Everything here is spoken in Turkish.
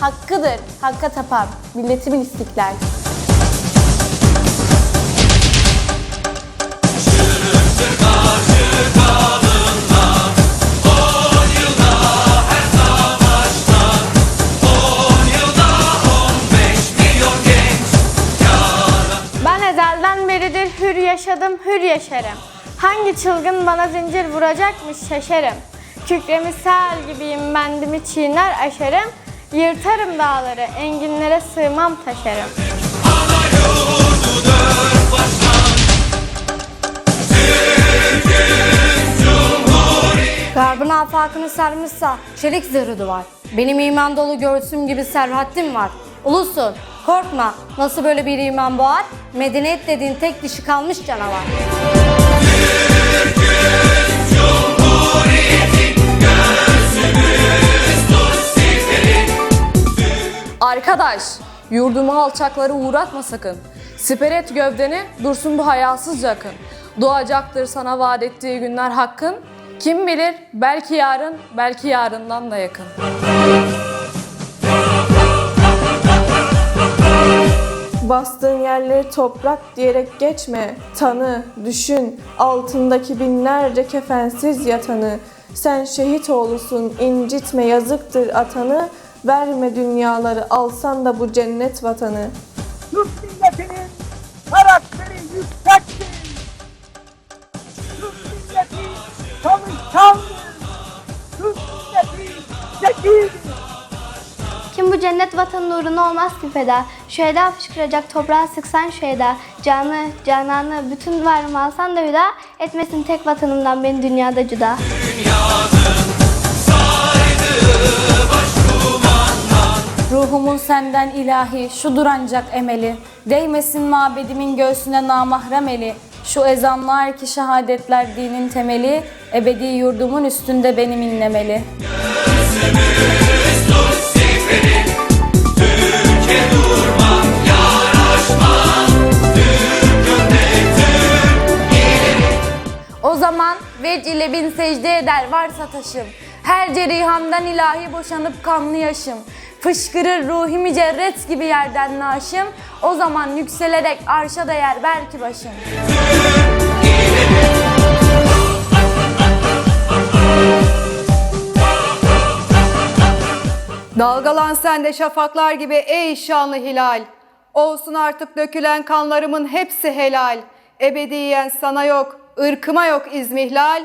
Hakkıdır, hakka tapan, milletimin istiklal. Ben ezelden beridir hür yaşadım, hür yaşarım. Hangi çılgın bana zincir vuracakmış şaşarım. Kükremi sel gibiyim bendimi çiğner aşarım. Yırtarım dağları, enginlere sığmam taşarım. Garbın afakını sarmışsa çelik zırhı var. Benim iman dolu göğsüm gibi serhattim var. Ulusun, korkma. Nasıl böyle bir iman boğar? Medeniyet dediğin tek dişi kalmış canavar. Arkadaş, yurdumu alçakları uğratma sakın. Siper et gövdeni, dursun bu hayasız yakın. Doğacaktır sana vaat ettiği günler hakkın. Kim bilir, belki yarın, belki yarından da yakın. Bastığın yerleri toprak diyerek geçme. Tanı, düşün, altındaki binlerce kefensiz yatanı. Sen şehit oğlusun, incitme yazıktır atanı. Verme dünyaları, alsan da bu cennet vatanı. Türk milletinin karakteri yüksektir. Türk milleti çalışkandır. Türk milleti zekidir. Kim bu cennet vatanın uğruna olmaz ki feda. Şu eda fışkıracak toprağa sıksan şu eda. Canı, cananı, bütün varımı alsan da hüda. Etmesin tek vatanımdan beni dünyada cüda. Ruhumun senden ilahi, şudur ancak emeli. Değmesin mabedimin göğsüne namahrem eli. Şu ezanlar ki şehadetler dinin temeli. Ebedi yurdumun üstünde benim inlemeli. O ile bin secde eder varsa taşım. Her cerihamdan ilahi boşanıp kanlı yaşım. Fışkırır ruhi mücerret gibi yerden naşım. O zaman yükselerek arşa değer belki başım. Dalgalan sen de şafaklar gibi ey şanlı hilal. Olsun artık dökülen kanlarımın hepsi helal. Ebediyen sana yok, ırkıma yok izmihlal.